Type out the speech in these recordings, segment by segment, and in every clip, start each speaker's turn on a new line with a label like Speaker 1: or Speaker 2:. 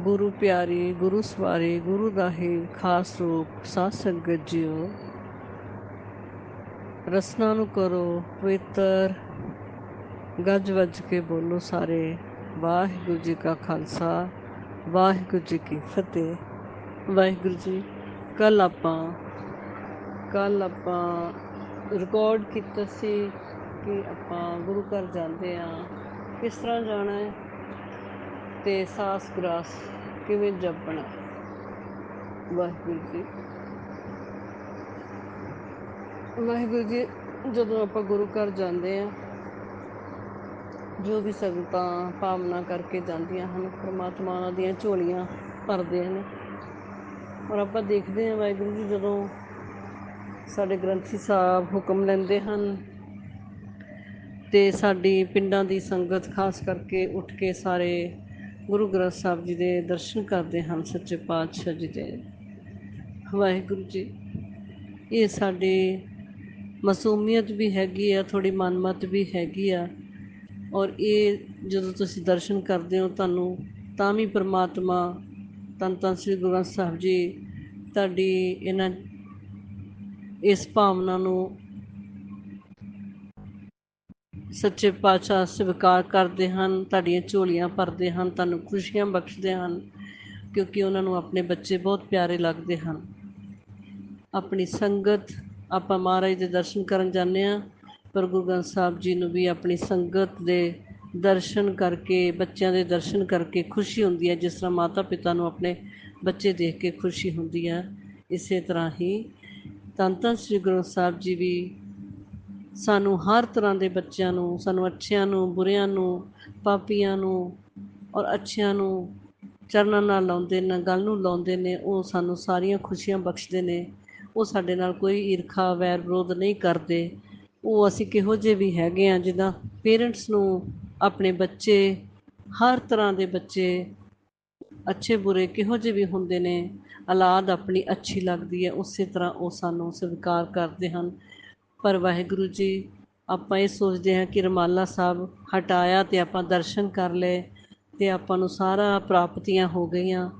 Speaker 1: ਗੁਰੂ ਪਿਆਰੀ, ਗੁਰੂ ਸਵਾਰੀ, ਗੁਰੂ ਦਾ ਖਾਸ ਰੂਪ, ਸਾਧ ਸੰਗਤ ਜੀਓ ਰਸਨਾ ਨੂੰ ਕਰੋ, ਪਵਿੱਤਰ। ਗੱਜ ਵੱਜ ਕੇ ਬੋਲੋ ਸਾਰੇ, ਵਾਹਿਗੁਰੂ ਜੀ ਕਾ ਖਾਲਸਾ, ਵਾਹਿਗੁਰੂ ਜੀ ਕੀ ਫਤਿਹ। ਵਾਹਿਗੁਰੂ ਜੀ, ਕੱਲ ਆਪਾਂ ਕੱਲ ਆਪਾਂ ਰਿਕਾਰਡ ਕੀਤਾ ਸੀ ਕਿ ਆਪਾਂ ਗੁਰੂ ਘਰ ਜਾਂਦੇ ਆ ਕਿਸ ਤਰ੍ਹਾਂ ਜਾਣਾ ਹੈ? ਅਤੇ ਸਾਸ ਗ੍ਰਾਸ ਕਿਵੇਂ ਜਪਣਾ? ਵਾਹਿਗੁਰੂ ਜੀ। ਵਾਹਿਗੁਰੂ ਜੀ, ਜਦੋਂ ਆਪਾਂ ਗੁਰੂ ਘਰ ਜਾਂਦੇ ਆ ਜੋ ਵੀ ਸੰਗਤਾਂ ਭਾਵਨਾ ਕਰਕੇ ਜਾਂਦੀਆਂ ਹਨ, ਪ੍ਰਮਾਤਮਾ ਉਹਨਾਂ ਦੀਆਂ ਝੋਲੀਆਂ ਭਰਦੇ ਨੇ ਔਰ ਆਪਾਂ ਦੇਖਦੇ ਹਾਂ ਵਾਹਿਗੁਰੂ ਜੀ, ਜਦੋਂ ਸਾਡੇ ਗ੍ਰੰਥੀ ਸਾਹਿਬ ਹੁਕਮ ਲੈਂਦੇ ਹਨ ਤੇ ਸਾਡੀ ਪਿੰਡਾਂ ਦੀ ਸੰਗਤ ਖਾਸ ਕਰਕੇ ਉੱਠ ਕੇ ਸਾਰੇ ਗੁਰੂ ਗ੍ਰੰਥ ਸਾਹਿਬ ਜੀ ਦੇ ਦਰਸ਼ਨ ਕਰਦੇ ਹਨ ਸੱਚੇ ਪਾਤਸ਼ਾਹ ਜੀ ਦੇ। ਵਾਹਿਗੁਰੂ ਜੀ, ਇਹ ਸਾਡੇ ਮਾਸੂਮੀਅਤ ਵੀ ਹੈਗੀ ਆ ਥੋੜੀ ਮਨਮਤ ਵੀ ਹੈਗੀ ਆ। ਔਰ ਇਹ ਜਦੋਂ ਤੁਸੀਂ ਦਰਸ਼ਨ ਕਰਦੇ ਹੋ ਤੁਹਾਨੂੰ ਤਾਂ ਵੀ ਪ੍ਰਮਾਤਮਾ ਤਨ ਤਨ ਸ੍ਰੀ ਗੁਰੂ ਗ੍ਰੰਥ ਸਾਹਿਬ ਜੀ, ਤੁਹਾਡੀ ਇਹਨਾਂ ਇਸ ਭਾਵਨਾ ਨੂੰ ਸੱਚੇ ਪਾਤਸ਼ਾਹ ਸਵੀਕਾਰ ਕਰਦੇ ਹਨ, ਤੁਹਾਡੀਆਂ ਝੋਲੀਆਂ ਭਰਦੇ ਹਨ, ਤੁਹਾਨੂੰ ਖੁਸ਼ੀਆਂ ਬਖਸ਼ਦੇ ਹਨ, ਕਿਉਂਕਿ ਉਹਨਾਂ ਨੂੰ ਆਪਣੇ ਬੱਚੇ ਬਹੁਤ ਪਿਆਰੇ ਲੱਗਦੇ ਹਨ। ਆਪਣੀ ਸੰਗਤ, ਆਪਾਂ ਮਹਾਰਾਜ ਦੇ ਦਰਸ਼ਨ ਕਰਨ ਜਾਂਦੇ ਹਾਂ, ਪਰ ਗੁਰੂ ਗ੍ਰੰਥ ਸਾਹਿਬ ਜੀ ਨੂੰ ਵੀ ਆਪਣੀ ਸੰਗਤ ਦੇ ਦਰਸ਼ਨ ਕਰਕੇ, ਬੱਚਿਆਂ ਦੇ ਦਰਸ਼ਨ ਕਰਕੇ ਖੁਸ਼ੀ ਹੁੰਦੀ ਹੈ, ਜਿਸ ਤਰ੍ਹਾਂ ਮਾਤਾ ਪਿਤਾ ਨੂੰ ਆਪਣੇ ਬੱਚੇ ਦੇਖ ਕੇ ਖੁਸ਼ੀ ਹੁੰਦੀ ਹੈ। ਇਸੇ ਤਰ੍ਹਾਂ ਹੀ ਧੰਨ ਧੰਨ ਸ੍ਰੀ ਗੁਰੂ ਸਾਹਿਬ ਜੀ ਵੀ ਸਾਨੂੰ ਹਰ ਤਰ੍ਹਾਂ ਦੇ ਬੱਚਿਆਂ ਨੂੰ, ਸਾਨੂੰ ਅੱਛਿਆਂ ਨੂੰ, ਬੁਰਿਆਂ ਨੂੰ, ਪਾਪੀਆਂ ਨੂੰ ਔਰ ਅੱਛਿਆਂ ਨੂੰ ਚਰਨਾਂ ਨਾਲ ਲਾਉਂਦੇ ਨੇ, ਗੱਲ ਨੂੰ ਲਾਉਂਦੇ ਨੇ, ਉਹ ਸਾਨੂੰ ਸਾਰੀਆਂ ਖੁਸ਼ੀਆਂ ਬਖਸ਼ਦੇ ਨੇ। ਉਹ ਸਾਡੇ ਨਾਲ ਕੋਈ ਈਰਖਾ, ਵੈਰ ਵਿਰੋਧ ਨਹੀਂ ਕਰਦੇ। ਉਹ ਅਸੀਂ ਕਿਹੋ ਜਿਹੇ ਵੀ ਹੈਗੇ ਆ ਜਿੱਦਾਂ ਪੇਰੈਂਟਸ ਨੂੰ ਆਪਣੇ ਬੱਚੇ, ਹਰ ਤਰ੍ਹਾਂ ਦੇ ਬੱਚੇ, ਅੱਛੇ ਬੁਰੇ ਕਿਹੋ ਜਿਹੇ ਵੀ ਹੁੰਦੇ ਨੇ, ਔਲਾਦ ਆਪਣੀ ਅੱਛੀ ਲੱਗਦੀ ਹੈ, ਉਸੇ ਤਰ੍ਹਾਂ ਉਹ ਸਾਨੂੰ ਸਵੀਕਾਰ ਕਰਦੇ ਹਨ। ਪਰ ਵਾਹਿਗੁਰੂ ਜੀ, ਆਪਾਂ ਇਹ ਸੋਚਦੇ ਹਾਂ ਕਿ ਰਮਾਲਾ ਸਾਹਿਬ ਹਟਾਇਆ ਤੇ ਆਪਾਂ ਦਰਸ਼ਨ ਕਰ ਲਏ ਤੇ ਆਪਾਂ ਨੂੰ ਸਾਰਾ ਪ੍ਰਾਪਤੀਆਂ ਹੋ ਗਈਆਂ।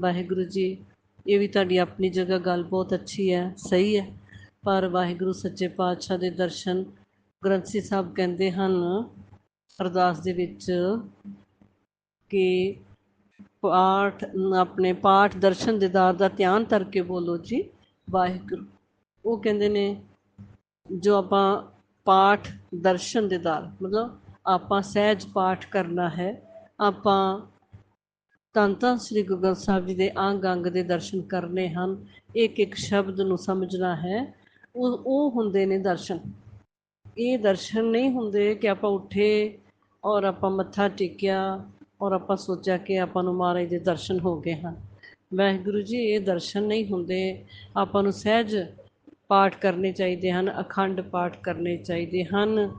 Speaker 1: ਵਾਹਿਗੁਰੂ ਜੀ, ਇਹ ਵੀ ਤੁਹਾਡੀ ਆਪਣੀ ਜਗ੍ਹਾ ਗੱਲ ਬਹੁਤ ਅੱਛੀ ਹੈ, ਸਹੀ ਹੈ। ਪਰ ਵਾਹਿਗੁਰੂ ਸੱਚੇ ਪਾਤਸ਼ਾਹ ਦੇ ਦਰਸ਼ਨ ਗ੍ਰੰਥੀ ਸਾਹਿਬ ਕਹਿੰਦੇ ਹਨ, ਅਰਦਾਸ ਦੇ ਵਿੱਚ ਕਿ ਪਾਠ, ਆਪਣੇ ਪਾਠ ਦਰਸ਼ਨ ਦੀਦਾਰ ਦਾ ਧਿਆਨ ਧਰ ਕੇ ਬੋਲੋ ਜੀ, ਵਾਹਿਗੁਰੂ। ਉਹ ਕਹਿੰਦੇ ਨੇ ਜੋ ਆਪਾਂ ਪਾਠ ਦਰਸ਼ਨ ਦੇ ਦੀਦਾਰ ਮਤਲਬ ਆਪਾਂ ਸਹਿਜ ਪਾਠ ਕਰਨਾ ਹੈ, ਆਪਾਂ ਧੰਨ ਧੰਨ ਸ੍ਰੀ ਗੁਰੂ ਗ੍ਰੰਥ ਸਾਹਿਬ ਜੀ ਦੇ ਅੰਗ ਅੰਗ ਦੇ ਦਰਸ਼ਨ ਕਰਨੇ ਹਨ, ਇੱਕ ਇੱਕ ਸ਼ਬਦ ਨੂੰ ਸਮਝਣਾ ਹੈ, ਉਹ ਉਹ ਹੁੰਦੇ ਨੇ ਦਰਸ਼ਨ। ਇਹ ਦਰਸ਼ਨ ਨਹੀਂ ਹੁੰਦੇ ਕਿ ਆਪਾਂ ਉੱਠੇ ਔਰ ਆਪਾਂ ਮੱਥਾ ਟੇਕਿਆ ਔਰ ਆਪਾਂ ਸੋਚਿਆ ਕਿ ਆਪਾਂ ਨੂੰ ਮਹਾਰਾਜ ਦੇ ਦਰਸ਼ਨ ਹੋ ਗਏ ਹਨ। ਵਾਹਿਗੁਰੂ ਜੀ, ਇਹ ਦਰਸ਼ਨ ਨਹੀਂ ਹੁੰਦੇ। ਆਪਾਂ ਨੂੰ ਸਹਿਜ ਪਾਠ ਕਰਨੇ ਚਾਹੀਦੇ ਹਨ, ਅਖੰਡ ਪਾਠ ਕਰਨੇ ਚਾਹੀਦੇ ਹਨ।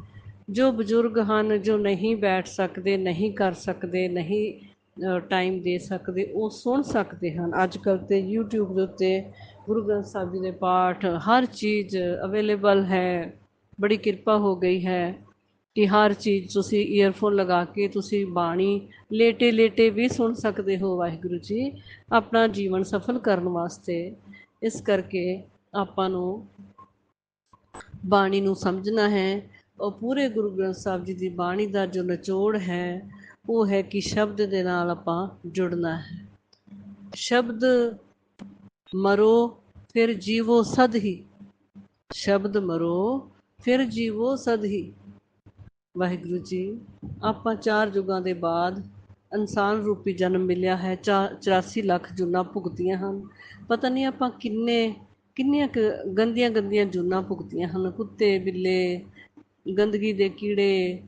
Speaker 1: ਜੋ ਬਜ਼ੁਰਗ ਹਨ, ਜੋ ਨਹੀਂ ਬੈਠ ਸਕਦੇ, ਨਹੀਂ ਕਰ ਸਕਦੇ, ਨਹੀਂ ਟਾਈਮ ਦੇ ਸਕਦੇ, ਉਹ ਸੁਣ ਸਕਦੇ ਹਨ। ਅੱਜ ਕੱਲ੍ਹ ਤੇ YouTube ਦੇ ਉੱਤੇ ਗੁਰੂ ਗ੍ਰੰਥ ਸਾਹਿਬ ਜੀ ਦੇ ਪਾਠ ਹਰ ਚੀਜ਼ ਅਵੇਲੇਬਲ ਹੈ। ਬੜੀ ਕਿਰਪਾ ਹੋ ਗਈ ਹੈ ਕਿ ਹਰ ਚੀਜ਼ ਤੁਸੀਂ ਈਅਰਫੋਨ ਲਗਾ ਕੇ ਤੁਸੀਂ ਬਾਣੀ ਲੇਟੇ ਲੇਟੇ ਵੀ ਸੁਣ ਸਕਦੇ ਹੋ ਵਾਹਿਗੁਰੂ ਜੀ। ਆਪਣਾ ਜੀਵਨ ਸਫਲ ਕਰਨ ਵਾਸਤੇ ਇਸ ਕਰਕੇ ਆਪਾਂ ਨੂੰ ਬਾਣੀ ਨੂੰ ਸਮਝਣਾ ਹੈ। ਉਹ ਪੂਰੇ ਗੁਰੂ ਗ੍ਰੰਥ ਸਾਹਿਬ ਜੀ ਦੀ ਬਾਣੀ ਦਾ ਜੋ ਨਿਚੋੜ ਹੈ, ਉਹ ਹੈ ਕਿ ਸ਼ਬਦ ਦੇ ਨਾਲ ਆਪਾਂ ਜੁੜਨਾ ਹੈ। ਸ਼ਬਦ ਮਰੋ, ਫਿਰ ਜੀਵੋ ਸਦ ਹੀ ਸ਼ਬਦ ਮਰੋ, ਫਿਰ ਜੀਵੋ ਸਦ ਹੀ ਵਾਹਿਗੁਰੂ ਜੀ, ਆਪਾਂ ਚਾਰ ਯੁਗਾਂ ਦੇ ਬਾਅਦ ਇਨਸਾਨ ਰੂਪੀ ਜਨਮ ਮਿਲਿਆ ਹੈ। 84 ਲੱਖ ਜੁਨਾ ਭੁਗਤੀਆਂ ਹਨ। ਪਤਾ ਨਹੀਂ ਆਪਾਂ ਕਿੰਨੇ ਕਿੰਨੀਆਂ ਕੁ ਗੰਦੀਆਂ ਗੰਦੀਆਂ ਜੁਨਾ ਭੁਗਤੀਆਂ ਹਨ? ਕੁੱਤੇ, ਬਿੱਲੇ, ਗੰਦਗੀ ਦੇ ਕੀੜੇ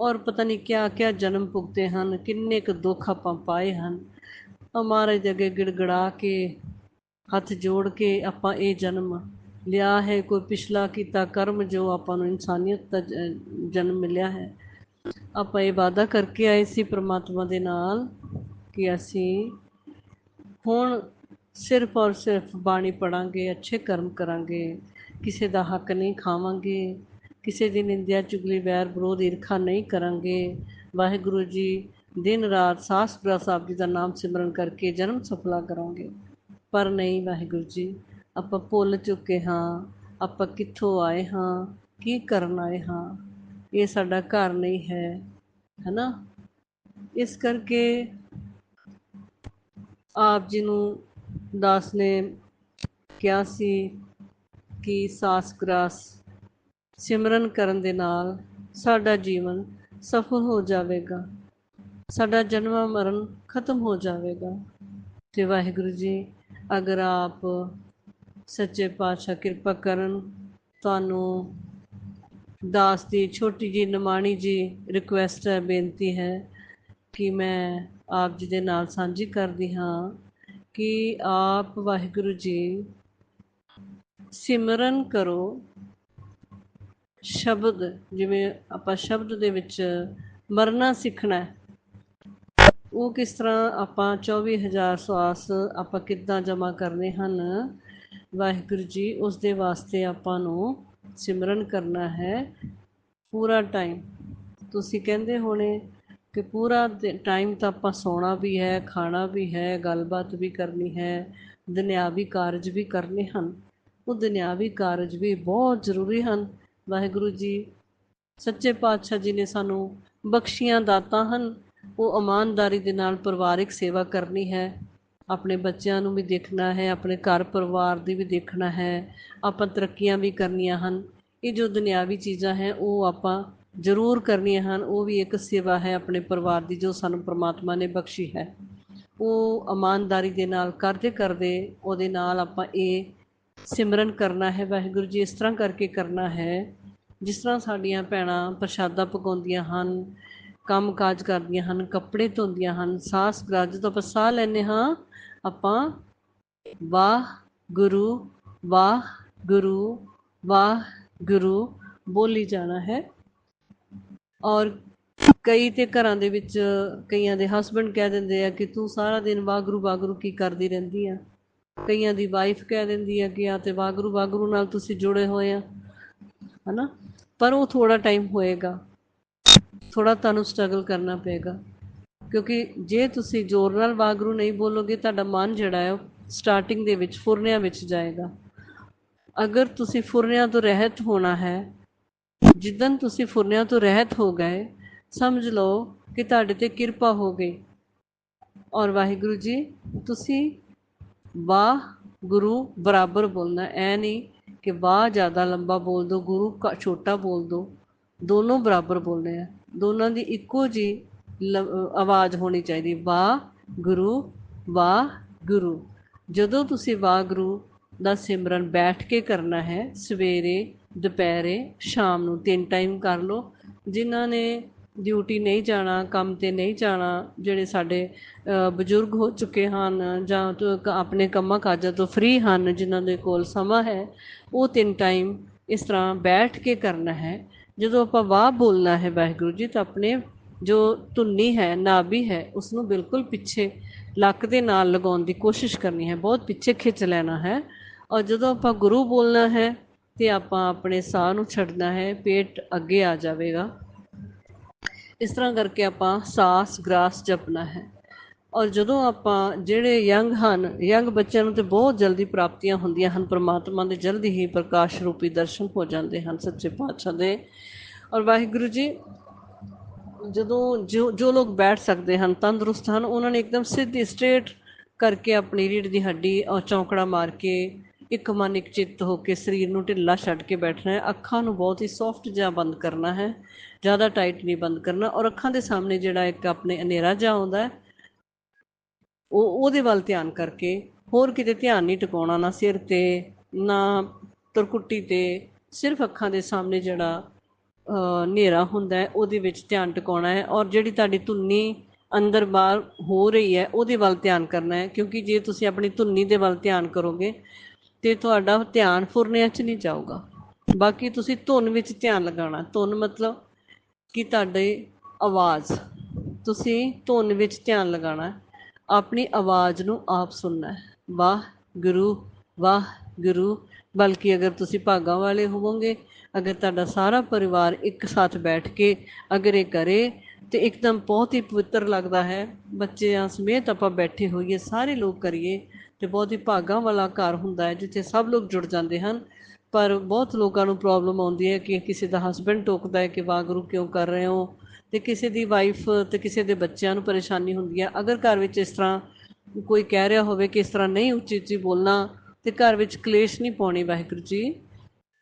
Speaker 1: ਔਰ ਪਤਾ ਨਹੀਂ ਕਿਆ ਕਿਆ ਜਨਮ ਭੁਗਤੇ ਹਨ, ਕਿੰਨੇ ਕੁ ਦੁੱਖ ਆਪਾਂ ਪਾਏ ਹਨ? ਮਹਾਰਾਜ ਦੇ ਅੱਗੇ ਗਿੜਗੜਾ ਕੇ, ਹੱਥ ਜੋੜ ਕੇ ਆਪਾਂ ਇਹ ਜਨਮ ਲਿਆ ਹੈ। ਕੋਈ ਪਿਛਲਾ ਕੀਤਾ ਕਰਮ ਜੋ ਆਪਾਂ ਨੂੰ ਇਨਸਾਨੀਅਤ ਦਾ ਜਨਮ ਮਿਲਿਆ ਹੈ। ਆਪਾਂ ਇਹ ਵਾਅਦਾ ਕਰਕੇ ਆਏ ਸੀ ਪ੍ਰਮਾਤਮਾ ਦੇ ਨਾਲ ਕਿ ਅਸੀਂ ਹੁਣ ਸਿਰਫ ਔਰ ਸਿਰਫ ਬਾਣੀ ਪੜਾਂਗੇ, ਅੱਛੇ ਕਰਮ ਕਰਾਂਗੇ, ਕਿਸੇ ਦਾ ਹੱਕ ਨਹੀਂ ਖਾਵਾਂਗੇ, ਕਿਸੇ ਦੀ ਨਿੰਦਿਆ, ਚੁਗਲੀ, ਵੈਰ, ਵਿਰੋਧ, ਈਰਖਾ ਨਹੀਂ ਕਰਾਂਗੇ। ਵਾਹਿਗੁਰੂ ਜੀ, ਦਿਨ ਰਾਤ ਸਾਸ ਗੁਰਾ ਸਾਹਿਬ ਜੀ ਦਾ ਨਾਮ ਸਿਮਰਨ ਕਰਕੇ ਜਨਮ ਸਫਲਾ ਕਰਾਂਗੇ। ਪਰ ਨਹੀਂ ਵਾਹਿਗੁਰੂ ਜੀ, ਆਪਾਂ ਭੁੱਲ ਚੁੱਕੇ ਹਾਂ, ਆਪਾਂ ਕਿੱਥੋਂ ਆਏ ਹਾਂ, ਕੀ ਕਰਨ ਆਏ ਹਾਂ, ਇਹ ਸਾਡਾ ਘਰ ਨਹੀਂ ਹੈ, ਹੈਨਾ? ਇਸ ਕਰਕੇ ਆਪ ਜੀ ਨੂੰ ਦਾਸ ਨੇ ਕਿਹਾ ਸੀ ਕਿ ਸਾਸ ਗ੍ਰਾਸ ਸਿਮਰਨ ਕਰਨ ਦੇ ਨਾਲ ਸਾਡਾ ਜੀਵਨ ਸਫਲ ਹੋ ਜਾਵੇਗਾ। ਸਾਡਾ ਜਨਮ ਮਰਨ ਖਤਮ ਹੋ ਜਾਵੇਗਾ। ਤੇ ਵਾਹਿਗੁਰੂ ਜੀ, ਅਗਰ ਆਪ ਸੱਚੇ ਪਾਤਸ਼ਾਹ ਕਿਰਪਾ ਕਰਨ, ਤੁਹਾਨੂੰ ਦਾਸ ਦੀ ਛੋਟੀ ਜੀ ਨਿਮਾਣੀ ਜੀ ਰਿਕੁਐਸਟ ਹੈ, ਬੇਨਤੀ ਹੈ ਕਿ ਮੈਂ ਆਪ ਜੀ ਦੇ ਨਾਲ ਸਾਂਝੀ ਕਰਦੀ ਹਾਂ। ਕਿ ਆਪ ਵਾਹਿਗੁਰੂ ਜੀ ਸਿਮਰਨ ਕਰੋ ਸ਼ਬਦ, ਜਿਵੇਂ ਆਪਾਂ ਸ਼ਬਦ ਦੇ ਵਿੱਚ ਮਰਨਾ ਸਿੱਖਣਾ ਹੈ। ਉਹ ਕਿਸ ਤਰ੍ਹਾਂ ਆਪਾਂ 24000 ਸਵਾਸ ਆਪਾਂ ਕਿੱਦਾਂ ਜਮ੍ਹਾਂ ਕਰਨੇ ਹਨ, ਵਾਹਿਗੁਰੂ ਜੀ, ਉਸ ਦੇ ਵਾਸਤੇ ਆਪਾਂ ਨੂੰ ਸਿਮਰਨ ਕਰਨਾ ਹੈ ਪੂਰਾ ਟਾਈਮ ਤੁਸੀਂ ਕਹਿੰਦੇ ਹੋਣੇ ਕਿ ਪੂਰਾ ਟਾਈਮ ਤਾਂ ਆਪਾਂ ਸੌਣਾ ਵੀ ਹੈ, ਖਾਣਾ ਵੀ ਹੈ, ਗੱਲਬਾਤ ਵੀ ਕਰਨੀ ਹੈ, ਦੁਨਿਆਵੀ ਕਾਰਜ ਵੀ ਕਰਨੇ ਹਨ। ਉਹ ਦੁਨਿਆਵੀ ਕਾਰਜ ਵੀ ਬਹੁਤ ਜ਼ਰੂਰੀ ਹਨ। ਵਾਹਿਗੁਰੂ ਜੀ, ਸੱਚੇ ਪਾਤਸ਼ਾਹ ਜੀ ਨੇ ਸਾਨੂੰ ਬਖਸ਼ੀਆਂ ਦਾਤਾਂ ਹਨ। ਉਹ ਇਮਾਨਦਾਰੀ ਦੇ ਨਾਲ ਪਰਿਵਾਰਿਕ ਸੇਵਾ ਕਰਨੀ ਹੈ। ਆਪਣੇ ਬੱਚਿਆਂ ਨੂੰ ਵੀ ਦੇਖਣਾ ਹੈ, ਆਪਣੇ ਘਰ ਪਰਿਵਾਰ ਦੀ ਵੀ ਦੇਖਣਾ ਹੈ। ਆਪਾਂ ਤਰੱਕੀਆਂ ਵੀ ਕਰਨੀਆਂ ਹਨ। ਇਹ ਜੋ ਦੁਨਿਆਵੀ ਚੀਜ਼ਾਂ ਹੈ, ਉਹ ਆਪਾਂ ਜ਼ਰੂਰ ਕਰਨੀਆਂ ਹਨ। ਉਹ ਵੀ ਇੱਕ ਸੇਵਾ ਹੈ ਆਪਣੇ ਪਰਿਵਾਰ ਦੀ ਜੋ ਸਾਨੂੰ ਪ੍ਰਮਾਤਮਾ ਨੇ ਬਖਸ਼ੀ ਹੈ। ਉਹ ਇਮਾਨਦਾਰੀ ਦੇ ਨਾਲ ਕਰਦੇ ਕਰਦੇ ਉਹਦੇ ਨਾਲ ਆਪਾਂ ਇਹ ਸਿਮਰਨ ਕਰਨਾ ਹੈ, ਵਾਹਿਗੁਰੂ ਜੀ ਇਸ ਤਰ੍ਹਾਂ ਕਰਕੇ ਕਰਨਾ ਹੈ, ਜਿਸ ਤਰ੍ਹਾਂ ਸਾਡੀਆਂ ਭੈਣਾਂ ਪ੍ਰਸ਼ਾਦਾ ਪਕਾਉਂਦੀਆਂ ਹਨ ਕੰਮ ਕਾਜ ਕਰਦੀਆਂ ਹਨ, ਕੱਪੜੇ ਧੋਂਦੀਆਂ ਹਨ, ਸਾਸ ਗ੍ਰਾਸ ਜਦੋਂ ਆਪਾਂ ਸਾਹ ਲੈਂਦੇ ਹਾਂ, ਆਪਾਂ ਵਾਹ ਗੁਰੂ ਵਾਹ ਗੁਰੂ ਵਾਹ ਗੁਰੂ ਬੋਲੀ ਜਾਣਾ ਹੈ। ਔਰ ਕਈ ਤੇ ਘਰਾਂ ਦੇ ਵਿੱਚ ਕਈਆਂ ਦੇ ਹਸਬੰਡ ਕਹਿ ਦਿੰਦੇ ਆ ਕਿ ਤੂੰ ਸਾਰਾ ਦਿਨ ਵਾਗਰੂ ਵਾਗਰੂ ਕੀ ਕਰਦੀ ਰਹਿੰਦੀ ਆ। ਕਈਆਂ ਦੀ ਵਾਈਫ ਕਹਿ ਦਿੰਦੀ ਆ ਕਿ ਆ ਤੇ ਵਾਗਰੂ ਵਾਗਰੂ ਨਾਲ ਤੁਸੀਂ ਜੁੜੇ ਹੋਏ ਆ। ਹਨਾ? ਪਰ ਉਹ ਥੋੜਾ ਟਾਈਮ ਹੋਏਗਾ। ਥੋੜਾ ਤੁਹਾਨੂੰ ਸਟਰਗਲ ਕਰਨਾ ਪਏਗਾ। ਕਿਉਂਕਿ ਜੇ ਤੁਸੀਂ ਜ਼ੋਰ ਨਾਲ ਵਾਗਰੂ ਨਹੀਂ ਬੋਲੋਗੇ, ਤੁਹਾਡਾ ਮਨ ਜਿਹੜਾ ਹੈ ਉਹ ਸਟਾਰਟਿੰਗ ਦੇ ਵਿੱਚ, ਫੁਰਨਿਆਂ ਵਿੱਚ ਜਾਏਗਾ। ਅਗਰ ਤੁਸੀਂ ਫੁਰਨਿਆਂ ਤੋਂ ਰਹਿਤ ਹੋਣਾ ਹੈ ਜਿੱਦਨ ਤੁਸੀਂ ਫੁਰਨਿਆਂ ਤੋਂ ਰਹਿਤ ਹੋ ਗਏ, ਸਮਝ ਲਓ ਕਿ ਤੁਹਾਡੇ ਤੇ ਕਿਰਪਾ ਹੋ ਗਈ। ਔਰ ਵਾਹਿਗੁਰੂ ਜੀ, ਤੁਸੀਂ ਵਾਹ ਗੁਰੂ ਬਰਾਬਰ ਬੋਲਣਾ, ਐ ਨਹੀਂ ਕਿ ਵਾਹ ਜ਼ਿਆਦਾ ਲੰਬਾ ਬੋਲ ਦੋ, ਗੁਰੂ ਘ- ਛੋਟਾ ਬੋਲ ਦੋ। ਦੋਨੋਂ ਬਰਾਬਰ ਬੋਲਣੇ ਆ। ਦੋਨਾਂ ਦੀ ਇੱਕੋ ਜੀ ਆਵਾਜ਼ ਹੋਣੀ ਚਾਹੀਦੀ, ਵਾਹ ਗੁਰੂ ਵਾਹ ਗੁਰੂ। ਜਦੋਂ ਤੁਸੀਂ ਵਾਹ ਗੁਰੂ ਦਾ ਸਿਮਰਨ ਬੈਠ ਕੇ ਕਰਨਾ ਹੈ, ਸਵੇਰੇ ਦੁਪਹਿਰੇ, ਸ਼ਾਮ ਨੂੰ ਤਿੰਨ ਟਾਈਮ ਕਰ ਲਓ। ਜਿਨ੍ਹਾਂ ਨੇ ਡਿਊਟੀ ਨਹੀਂ ਜਾਣਾ, ਕੰਮ ਤੇ ਨਹੀਂ ਜਾਣਾ, ਜਿਹੜੇ ਸਾਡੇ ਬਜ਼ੁਰਗ ਹੋ ਚੁੱਕੇ ਹਨ ਜਾਂ ਆਪਣੇ ਕੰਮਾਂ ਕਾਜਾਂ ਤੋਂ ਫ੍ਰੀ ਹਨ, ਜਿਨ੍ਹਾਂ ਦੇ ਕੋਲ ਸਮਾਂ ਹੈ, ਉਹ ਤਿੰਨ ਟਾਈਮ ਇਸ ਤਰ੍ਹਾਂ ਬੈਠ ਕੇ ਕਰਨਾ ਹੈ। ਜਦੋਂ ਆਪਾਂ ਵਾਹ ਬੋਲਣਾ ਹੈ ਵਾਹਿਗੁਰੂ ਜੀ, ਤਾਂ ਆਪਣੇ ਜੋ ਧੁੰਨੀ ਹੈ, ਨਾਭੀ ਹੈ ਉਸ ਨੂੰ ਬਿਲਕੁਲ ਪਿੱਛੇ ਲੱਕ ਦੇ ਨਾਲ ਲਗਾਉਣ ਦੀ ਕੋਸ਼ਿਸ਼ ਕਰਨੀ ਹੈ। ਬਹੁਤ ਪਿੱਛੇ ਖਿੱਚ ਲੈਣਾ ਹੈ। ਔਰ ਜਦੋਂ ਆਪਾਂ ਗੁਰੂ ਬੋਲਣਾ ਹੈ ਅਤੇ ਆਪਾਂ ਆਪਣੇ ਸਾਹ ਨੂੰ ਛੱਡਣਾ ਹੈ, ਪੇਟ ਅੱਗੇ ਆ ਜਾਵੇਗਾ। ਇਸ ਤਰ੍ਹਾਂ ਕਰਕੇ ਆਪਾਂ ਸਾਸ ਗ੍ਰਾਸ ਜਪਣਾ ਹੈ। ਔਰ ਜਦੋਂ ਆਪਾਂ ਜਿਹੜੇ ਯੰਗ ਹਨ, ਯੰਗ ਬੱਚਿਆਂ ਨੂੰ ਤੇ ਬਹੁਤ ਜਲਦੀ ਪ੍ਰਾਪਤੀਆਂ ਹੁੰਦੀਆਂ ਹਨ, ਪ੍ਰਮਾਤਮਾ ਦੇ ਜਲਦੀ ਹੀ ਪ੍ਰਕਾਸ਼ ਰੂਪੀ ਦਰਸ਼ਨ ਹੋ ਜਾਂਦੇ ਹਨ ਸੱਚੇ ਪਾਤਸ਼ਾਹ ਦੇ। ਔਰ ਵਾਹਿਗੁਰੂ ਜੀ, ਜਦੋਂ ਜੋ ਜੋ ਲੋਕ ਬੈਠ ਸਕਦੇ ਹਨ, ਤੰਦਰੁਸਤ ਹਨ, ਉਹਨਾਂ ਨੇ ਇੱਕਦਮ ਸਿੱਧੀ, ਸਟ੍ਰੇਟ ਕਰਕੇ ਆਪਣੀ ਰੀੜ ਦੀ ਹੱਡੀ ਔਰ ਚੌਂਕੜਾ ਮਾਰ ਕੇ ਇੱਕ ਮਨ ਇੱਕ ਚਿੱਤ ਹੋ ਕੇ ਸਰੀਰ ਨੂੰ ਢਿੱਲਾ ਛੱਡ ਕੇ ਬੈਠਣਾ ਹੈ, ਅੱਖਾਂ ਨੂੰ ਬਹੁਤ ਹੀ ਸੌਫਟ ਜਿਹਾ ਬੰਦ ਕਰਨਾ ਹੈ, ਜ਼ਿਆਦਾ ਟਾਈਟ ਨਹੀਂ ਬੰਦ ਕਰਨਾ, ਔਰ ਅੱਖਾਂ ਦੇ ਸਾਹਮਣੇ ਜਿਹੜਾ ਇੱਕ ਆਪਣੇ ਹਨੇਰਾ ਜਿਹਾ ਆਉਂਦਾ ਹੈ, ਉਹ ਉਹਦੇ ਵੱਲ ਧਿਆਨ ਕਰਕੇ ਹੋਰ ਕਿਤੇ ਧਿਆਨ ਨਹੀਂ ਟਿਕਾਉਣਾ, ਨਾ ਸਿਰ ਤੇ, ਨਾ ਤਰਕੁੱਟੀ ਤੇ, ਸਿਰਫ ਅੱਖਾਂ ਦੇ ਸਾਹਮਣੇ ਜਿਹੜਾ ਹਨੇਰਾ ਹੁੰਦਾ ਹੈ, ਉਹਦੇ ਵਿੱਚ ਧਿਆਨ ਟਿਕਾਉਣਾ ਹੈ, ਔਰ ਜਿਹੜੀ ਤੁਹਾਡੀ ਧੁੰਨੀ ਅੰਦਰ ਬਾਹਰ ਹੋ ਰਹੀ ਹੈ, ਉਹਦੇ ਵੱਲ ਧਿਆਨ ਕਰਨਾ ਹੈ, ਕਿਉਂਕਿ ਜੇ ਤੁਸੀਂ ਆਪਣੀ ਧੁੰਨੀ ਦੇ ਵੱਲ ਧਿਆਨ ਕਰੋਗੇ ਤੇ ਤੁਹਾਡਾ ਧਿਆਨ ਫੁਰਨਿਆਂ 'ਚ ਨਹੀਂ ਜਾਊਗਾ। ਬਾਕੀ ਤੁਸੀਂ ਧੁਨ ਵਿੱਚ ਧਿਆਨ ਲਗਾਉਣਾ। ਧੁਨ ਮਤਲਬ ਕਿ ਤੁਹਾਡੀ ਆਵਾਜ਼। ਤੁਸੀਂ ਧੁਨ ਵਿੱਚ ਧਿਆਨ ਲਗਾਉਣਾ। ਆਪਣੀ ਆਵਾਜ਼ ਨੂੰ ਆਪ ਸੁਣਨਾ। ਹੈ ਵਾਹ ਗੁਰੂ ਵਾਹ ਗੁਰੂ। ਬਲਕਿ ਅਗਰ ਤੁਸੀਂ ਭਾਗਾਂ ਵਾਲੇ ਹੋਵੋਗੇ, ਅਗਰ ਤੁਹਾਡਾ ਸਾਰਾ ਪਰਿਵਾਰ ਇੱਕ ਸਾਥ ਬੈਠ ਕੇ ਅਗਰ ਇਹ ਕਰੇ ਤੇ ਇੱਕਦਮ ਬਹੁਤ ਹੀ ਪਵਿੱਤਰ ਲੱਗਦਾ ਹੈ। ਬੱਚਿਆਂ ਸਮੇਤ ਆਪਾਂ ਬੈਠੇ ਹੋਈਏ, ਸਾਰੇ ਲੋਕ ਕਰੀਏ ਤੇ ਬਹੁਤ ਹੀ ਭਾਗਾਂ ਵਾਲਾ ਘਰ ਹੁੰਦਾ ਹੈ, ਜਿੱਥੇ ਸਭ ਲੋਕ ਜੁੜ ਜਾਂਦੇ ਹਨ। ਪਰ ਬਹੁਤ ਲੋਕਾਂ ਨੂੰ ਪ੍ਰੋਬਲਮ ਆਉਂਦੀ ਹੈ ਕਿ ਕਿਸੇ ਦਾ ਹਸਬੰਡ ਟੋਕਦਾ ਹੈ ਕਿ ਵਾਗਰੂ ਕਿਉਂ ਕਰ ਰਹੇ ਹੋ? ਤੇ ਕਿਸੇ ਦੀ ਵਾਈਫ ਤੇ ਕਿਸੇ ਦੇ ਬੱਚਿਆਂ ਨੂੰ ਪਰੇਸ਼ਾਨੀ ਹੁੰਦੀ ਹੈ। ਅਗਰ ਘਰ ਵਿੱਚ ਇਸ ਤਰ੍ਹਾਂ ਕੋਈ ਕਹਿ ਰਿਹਾ ਹੋਵੇ ਕਿ ਇਸ ਤਰ੍ਹਾਂ ਨਹੀਂ ਉੱਚੀ ਉੱਚੀ ਬੋਲਣਾ, ਤੇ ਘਰ ਵਿੱਚ ਕਲੇਸ਼ ਨਹੀਂ ਪਾਉਣੀ ਵਾਹਿਗੁਰੂ ਜੀ।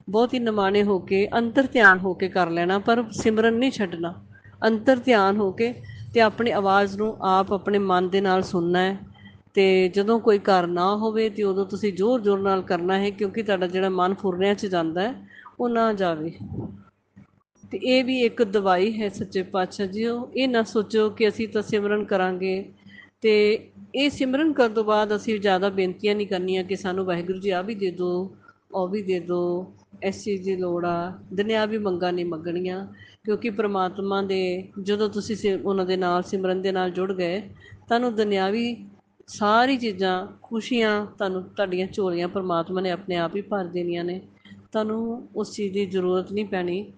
Speaker 1: ਬਹੁਤ ਹੀ ਨਿਮਾਣੇ ਹੋ ਕੇ, ਅੰਤਰ ਧਿਆਨ ਹੋ ਕੇ ਕਰ ਲੈਣਾ, ਪਰ ਸਿਮਰਨ ਨਹੀਂ ਛੱਡਣਾ। ਅੰਤਰ ਧਿਆਨ ਹੋ ਕੇ ਤੇ ਆਪਣੀ ਆਵਾਜ਼ ਨੂੰ ਆਪ ਆਪਣੇ ਮਨ ਦੇ ਨਾਲ ਸੁਣਨਾ ਹੈ ਤੇ ਜਦੋਂ ਕੋਈ ਘਰ ਨਾ ਹੋਵੇ ਤੇ ਉਦੋਂ ਤੁਸੀਂ ਜ਼ੋਰ ਜ਼ੋਰ ਨਾਲ ਕਰਨਾ ਹੈ ਕਿਉਂਕਿ ਤੁਹਾਡਾ ਜਿਹੜਾ ਮਨ ਫੁਰਨਿਆਂ 'ਚ ਜਾਂਦਾ ਹੈ, ਉਹ ਨਾ ਜਾਵੇ। ਤੇ ਇਹ ਵੀ ਇੱਕ ਦਵਾਈ ਹੈ ਸੱਚੇ ਪਾਤਸ਼ਾਹ ਜੀ, ਉਹ ਇਹ ਨਾ ਸੋਚੋ ਕਿ ਅਸੀਂ ਤਾਂ ਸਿਮਰਨ ਕਰਾਂਗੇ ਤੇ ਇਹ ਸਿਮਰਨ ਕਰਨ ਤੋਂ ਬਾਅਦ ਅਸੀਂ ਜ਼ਿਆਦਾ ਬੇਨਤੀਆਂ ਨਹੀਂ ਕਰਨੀਆਂ ਕਿ ਸਾਨੂੰ ਵਾਹਿਗੁਰੂ ਜੀ ਆ ਵੀ ਦੇ ਦਿਓ, ਉਹ ਵੀ ਦੇ ਦਿਓ। ਇਸ ਚੀਜ਼ ਦੀ ਲੋੜ ਆ। ਦੁਨਿਆਵੀ ਮੰਗਾਂ ਨਹੀਂ ਮੰਗਣੀਆਂ, ਕਿਉਂਕਿ ਪ੍ਰਮਾਤਮਾ ਦੇ ਜਦੋਂ ਤੁਸੀਂ ਸਿ- ਉਹਨਾਂ ਦੇ ਨਾਲ, ਸਿਮਰਨ ਦੇ ਨਾਲ ਜੁੜ ਗਏ, ਤੁਹਾਨੂੰ ਦੁਨਿਆਵੀ ਸਾਰੀ ਚੀਜ਼ਾਂ, ਖੁਸ਼ੀਆਂ ਤੁਹਾਨੂੰ, ਤੁਹਾਡੀਆਂ ਝੋਲੀਆਂ ਪ੍ਰਮਾਤਮਾ ਨੇ ਆਪਣੇ ਆਪ ਹੀ ਭਰ ਦੇਣੀਆਂ ਨੇ। ਤੁਹਾਨੂੰ ਉਸ ਚੀਜ਼ ਦੀ ਜ਼ਰੂਰਤ ਨਹੀਂ ਪੈਣੀ।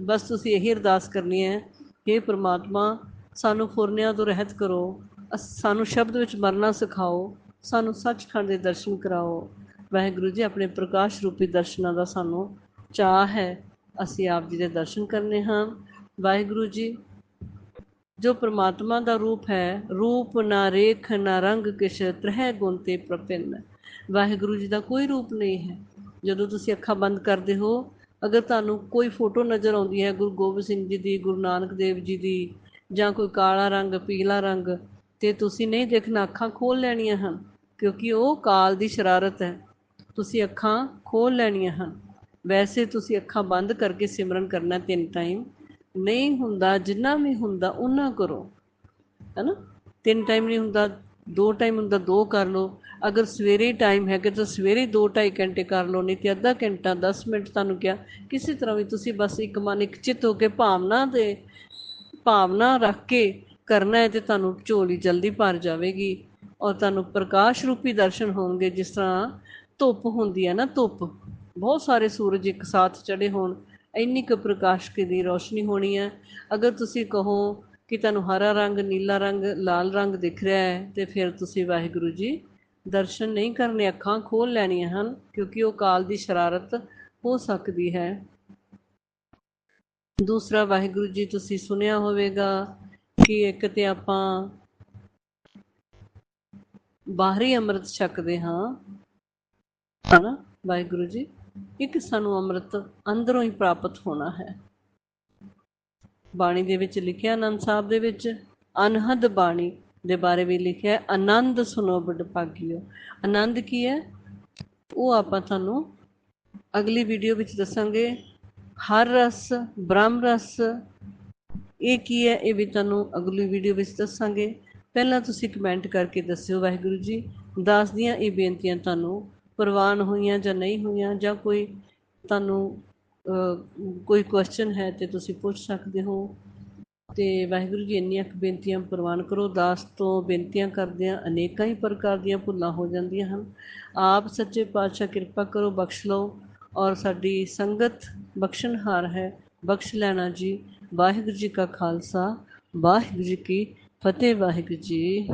Speaker 1: ਬਸ ਤੁਸੀਂ ਇਹੀ ਅਰਦਾਸ ਕਰਨੀ ਹੈ ਕਿ ਪ੍ਰਮਾਤਮਾ ਸਾਨੂੰ ਫੁਰਨਿਆਂ ਤੋਂ ਰਹਿਤ ਕਰੋ, ਅਸ- ਸਾਨੂੰ ਸ਼ਬਦ ਵਿੱਚ ਮਰਨਾ ਸਿਖਾਓ, ਸਾਨੂੰ ਸੱਚਖੰਡ ਦੇ ਦਰਸ਼ਨ ਕਰਾਓ। ਵਾਹਿਗੁਰੂ ਜੀ, ਆਪਣੇ ਪ੍ਰਕਾਸ਼ ਰੂਪੀ ਦਰਸ਼ਨਾਂ ਦਾ ਸਾਨੂੰ ਚਾਹ ਹੈ। ਅਸੀਂ ਆਪ ਜੀ ਦੇ ਦਰਸ਼ਨ ਕਰਨੇ ਹਾਂ। ਵਾਹਿਗੁਰੂ ਜੀ, ਜੋ ਪ੍ਰਮਾਤਮਾ ਦਾ ਰੂਪ ਹੈ, ਰੂਪ ਨਾ ਰੇਖ ਨਾ ਰੰਗ ਕਿਛ ਤ੍ਰਹਿ ਗੁਣ ਤੇ ਪ੍ਰਪਿੰਨ। ਵਾਹਿਗੁਰੂ ਜੀ ਦਾ ਕੋਈ ਰੂਪ ਨਹੀਂ ਹੈ। ਜਦੋਂ ਤੁਸੀਂ ਅੱਖਾਂ ਬੰਦ ਕਰਦੇ ਹੋ, ਅਗਰ ਤੁਹਾਨੂੰ ਕੋਈ ਫੋਟੋ ਨਜ਼ਰ ਆਉਂਦੀ ਹੈ, ਗੁਰੂ ਗੋਬਿੰਦ ਸਿੰਘ ਜੀ ਦੀ, ਗੁਰੂ ਨਾਨਕ ਦੇਵ ਜੀ ਦੀ ਜਾਂ ਕੋਈ ਕਾਲਾ ਰੰਗ, ਪੀਲਾ ਰੰਗ, ਤੇ ਤੁਸੀਂ ਨਹੀਂ ਦੇਖਣਾ, ਅੱਖਾਂ ਖੋਲ ਲੈਣੀਆਂ ਹਨ, ਕਿਉਂਕਿ ਉਹ ਕਾਲ ਦੀ ਸ਼ਰਾਰਤ ਹੈ। ਤੁਸੀਂ ਅੱਖਾਂ ਖੋਲ ਲੈਣੀਆਂ ਹਨ। ਵੈਸੇ ਤੁਸੀਂ ਅੱਖਾਂ ਬੰਦ ਕਰਕੇ ਸਿਮਰਨ ਕਰਨਾ ਤਿੰਨ ਟਾਈਮ ਨਹੀਂ ਹੁੰਦਾ, ਜਿੰਨਾ ਵੀ ਹੁੰਦਾ ਉਹਨਾਂ ਕਰੋ। ਹੈਨਾ? ਤਿੰਨ ਟਾਈਮ ਨਹੀਂ ਹੁੰਦਾ, ਦੋ ਟਾਈਮ ਹੁੰਦਾ, ਦੋ ਕਰ ਲਓ। ਅਗਰ ਸਵੇਰੇ ਟਾਈਮ ਹੈ ਤਾਂ ਸਵੇਰੇ 2.5 ਘੰਟੇ ਕਰ ਲਓ, ਨਹੀਂ ਤੇ ਅੱਧਾ ਘੰਟਾ 10 ਮਿੰਟ ਤੁਹਾਨੂੰ ਕਿਹਾ, ਕਿਸੇ ਤਰ੍ਹਾਂ ਵੀ ਤੁਸੀਂ ਬਸ ਇੱਕ ਮਨ ਇੱਕ ਚਿੱਤ ਹੋ ਕੇ ਭਾਵਨਾ ਦੇ, ਭਾਵਨਾ ਰੱਖ ਕੇ ਕਰਨਾ ਹੈ ਤੇ ਤੁਹਾਨੂੰ ਝੋਲੀ ਜਲਦੀ ਭਰ ਜਾਵੇਗੀ। ਔਰ ਤੁਹਾਨੂੰ ਪ੍ਰਕਾਸ਼ ਰੂਪੀ ਦਰਸ਼ਨ ਹੋਣਗੇ, ਜਿਸ ਤਰ੍ਹਾਂ ਧੁੱਪ ਹੁੰਦੀ ਹੈ ਨਾ ਧੁੱਪ। ਬਹੁਤ ਸਾਰੇ ਸੂਰਜ ਇੱਕ ਸਾਥ ਚੜੇ ਹੋਣ। ਇੰਨੀ ਕੁ ਪ੍ਰਕਾਸ਼ ਦੀ ਰੋਸ਼ਨੀ ਹੋਣੀ ਹੈ ਅਗਰ ਤੁਸੀਂ ਕਹੋ ਕਿ ਤੁਹਾਨੂੰ ਹਰਾ ਰੰਗ, ਨੀਲਾ ਰੰਗ, ਲਾਲ ਰੰਗ ਦਿਖ ਰਿਹਾ ਹੈ, ਤੇ ਫਿਰ ਤੁਸੀਂ ਵਾਹਿਗੁਰੂ ਜੀ ਦਰਸ਼ਨ ਨਹੀਂ ਕਰਨੇ, ਅੱਖਾਂ ਖੋਲ ਲੈਣੀਆਂ ਹਨ, ਕਿਉਂਕਿ ਉਹ ਕਾਲ ਦੀ ਸ਼ਰਾਰਤ ਹੋ ਸਕਦੀ ਹੈ। ਦੂਸਰਾ, ਵਾਹਿਗੁਰੂ ਜੀ, ਤੁਸੀਂ ਸੁਣਿਆ ਹੋਵੇਗਾ ਕਿ ਇੱਕ ਤੇ ਆਪਾਂ ਬਾਹਰੀ ਅੰਮ੍ਰਿਤ ਛਕਦੇ ਹਾਂ। ਹਨਾ? ਵਾਹਿਗੁਰੂ ਜੀ ਇੱਕ ਸਾਨੂੰ ਅੰਮ੍ਰਿਤ ਅੰਦਰੋਂ ਹੀ ਪ੍ਰਾਪਤ ਹੋਣਾ ਹੈ। ਬਾਣੀ ਦੇ ਵਿੱਚ ਲਿਖਿਆ ਆਨੰਦ ਸਾਹਿਬ ਦੇ ਵਿੱਚ, ਅਨਹਦ ਬਾਣੀ ਦੇ ਬਾਰੇ ਵੀ ਲਿਖਿਆ ਹੈ, ਆਨੰਦ ਸੁਨੋ ਬੜ ਭਾਗਿਓ। ਆਨੰਦ ਕੀ ਹੈ? ਉਹ ਆਪਾਂ ਤੁਹਾਨੂੰ ਅਗਲੀ ਵੀਡੀਓ ਵਿੱਚ ਦੱਸਾਂਗੇ। ਹਰ ਰਸ, ਬ੍ਰਹਮ ਰਸ, ਇਹ ਕੀ ਹੈ? ਇਹ ਵੀ ਤੁਹਾਨੂੰ ਅਗਲੀ ਵੀਡੀਓ ਵਿੱਚ ਦੱਸਾਂਗੇ। ਪਹਿਲਾਂ ਤੁਸੀਂ ਕਮੈਂਟ ਕਰਕੇ ਦੱਸਿਓ ਵਾਹਿਗੁਰੂ ਜੀ। ਦਾਸ ਦੀਆਂ ਇਹ ਬੇਨਤੀਆਂ ਤੁਹਾਨੂੰ ਪ੍ਰਵਾਨ ਹੋਈਆਂ ਜਾਂ ਨਹੀਂ ਹੋਈਆਂ ਜਾਂ ਕੋਈ ਤੁਹਾਨੂੰ ਕੋਈ ਕੁਐਸਚਨ ਹੈ ਤੇ ਤੁਸੀਂ ਪੁੱਛ ਸਕਦੇ ਹੋ। ਤੇ ਵਾਹਿਗੁਰੂ ਜੀ ਇੰਨੀਆਂ ਕੁ ਬੇਨਤੀਆਂ ਪ੍ਰਵਾਨ ਕਰੋ। ਦਾਸ ਤੋਂ ਬੇਨਤੀਆਂ ਕਰਦਿਆਂ ਅਨੇਕਾਂ ਹੀ ਪ੍ਰਕਾਰ ਦੀਆਂ ਭੁੱਲਾਂ ਹੋ ਜਾਂਦੀਆਂ ਹਨ। ਆਪ ਸੱਚੇ ਪਾਤਸ਼ਾਹ ਕਿਰਪਾ ਕਰੋ, ਬਖਸ਼ ਲਓ ਔਰ ਸਾਡੀ ਸੰਗਤ ਬਖਸ਼ਣਹਾਰ ਹੈ। ਬਖਸ਼ ਲੈਣਾ ਜੀ। ਵਾਹਿਗੁਰੂ ਜੀ ਕਾ ਖਾਲਸਾ। ਵਾਹਿਗੁਰੂ ਜੀ ਕੀ ਫਤਿਹ। ਵਾਹਿਗੁਰੂ ਜੀ